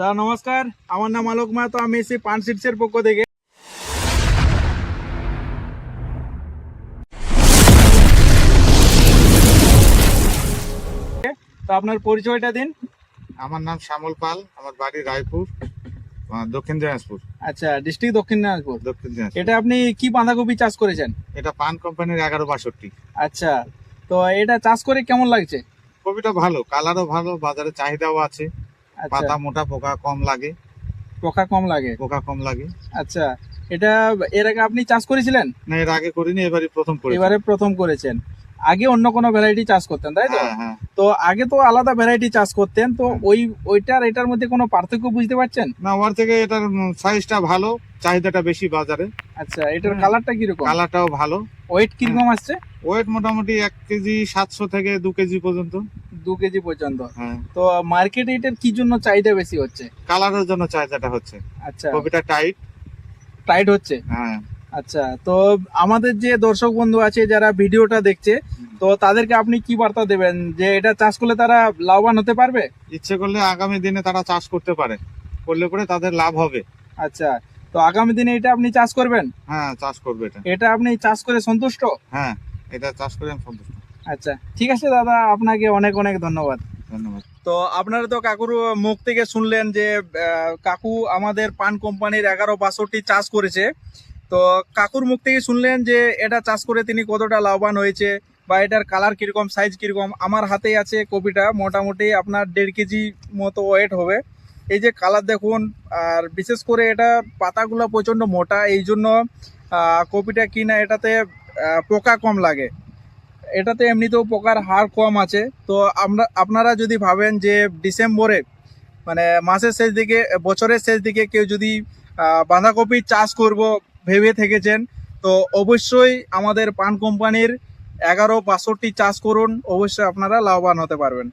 তা নমস্কার আমার নাম আলোক মাহাতো আমি এসে পান সিটসের পক্ষ থেকে। তো আপনার পরিচয়টা দিন। আমার নাম শ্যামল পাল আমার বাড়ি রায়পুর দক্ষিণ দিনাজপুর। আচ্ছা ডিস্ট্রিক্ট দক্ষিণ দিনাজপুর। দক্ষিণ দিনাজপুর। এটা আপনি কি বাঁধাকপি চাষ করেছেন? এটা পান কোম্পানির এগারো বাষট্টি। আচ্ছা তো এটা চাষ করে কেমন লাগছে? কপিটা ভালো কালারও ভালো বাজারে চাহিদাও আছে। পাতা মোটা পোকা কম লাগে। পোকা কম লাগে? পোকা কম লাগে। আচ্ছা এটা এর আগে আপনি চাষ করেছিলেন? না এর আগে করিনি এবারে প্রথম করি এবারে প্রথম করেছেন। আগে অন্য কোনো ভ্যারাইটি চাষ করতেন তাই তো? হ্যাঁ হ্যাঁ। তো আগে তো আলাদা ভ্যারাইটি চাষ করতেন তো ওই ওইটার এটার মধ্যে কোনো পার্থক্য বুঝতে পারছেন? না ওর থেকে এটার সাইজটা ভালো চাহিদাটা বেশি বাজারে। আচ্ছা এটার। কালারটা কীরকম? কালারটাও ভালো। ওয়েট কীরকম আসছে? ওয়েট মোটামুটি এক কেজি সাতশো থেকে দু কেজি পর্যন্ত। দু কেজি পর্যন্ত। হ্যাঁ। তো মার্কেটে এটার কি জন্য চাহিদা বেশি হচ্ছে? কালারের জন্য চাহিদাটা হচ্ছে। আচ্ছা। কপিটা টাইট টাইট হচ্ছে? হ্যাঁ। আচ্ছা তো আমাদের যে দর্শক বন্ধু আছে যারা ভিডিওটা দেখছে তো তাদেরকে আপনি কি বার্তা দেবেন? যে এটা চাষ করলে তারা লাভবান হতে পারবে? ইচ্ছে করলে আগামী দিনে তারা চাষ করতে পারে। করলে পরে তাদের লাভ হবে। আচ্ছা তো আগামী দিনে এটা আপনি চাষ করবেন? হ্যাঁ চাষ করবে এটা। এটা আপনি চাষ করে সন্তুষ্ট? হ্যাঁ এটা চাষ করে আমি সন্তুষ্ট। আচ্ছা ঠিক আছে দাদা আপনাকে অনেক অনেক ধন্যবাদ। ধন্যবাদ। তো আপনারা তো কাকুর মুখ থেকে শুনলেন যে কাকু আমাদের পান কোম্পানির এগারো বাষট্টি চাষ করেছে। তো কাকুর মুখ থেকে শুনলেন যে এটা চাষ করে তিনি কতটা লাভবান হয়েছে বা এটার কালার কীরকম সাইজ কীরকম? আমার হাতেই আছে কপিটা মোটামুটি আপনার দেড় কেজি মতো ওয়েট হবে। এই যে কালার দেখুন আর বিশেষ করে এটা পাতাগুলো প্রচণ্ড মোটা এই জন্য কপিটা কিনা এটাতে পোকা কম লাগে। এটাতে এমনিতেও পোকার হার কম আছে। তো আমরা, আপনারা যদি ভাবেন যে ডিসেম্বরে মানে মাসের শেষ দিকে, বছরের শেষ দিকে কেউ যদি বাঁধাকপি চাষ করব ভেবে থেকেছেন, তো অবশ্যই আমাদের পান কোম্পানির এগারো বাষট্টি চাষ করুন। অবশ্যই আপনারা লাভবান হতে পারবেন।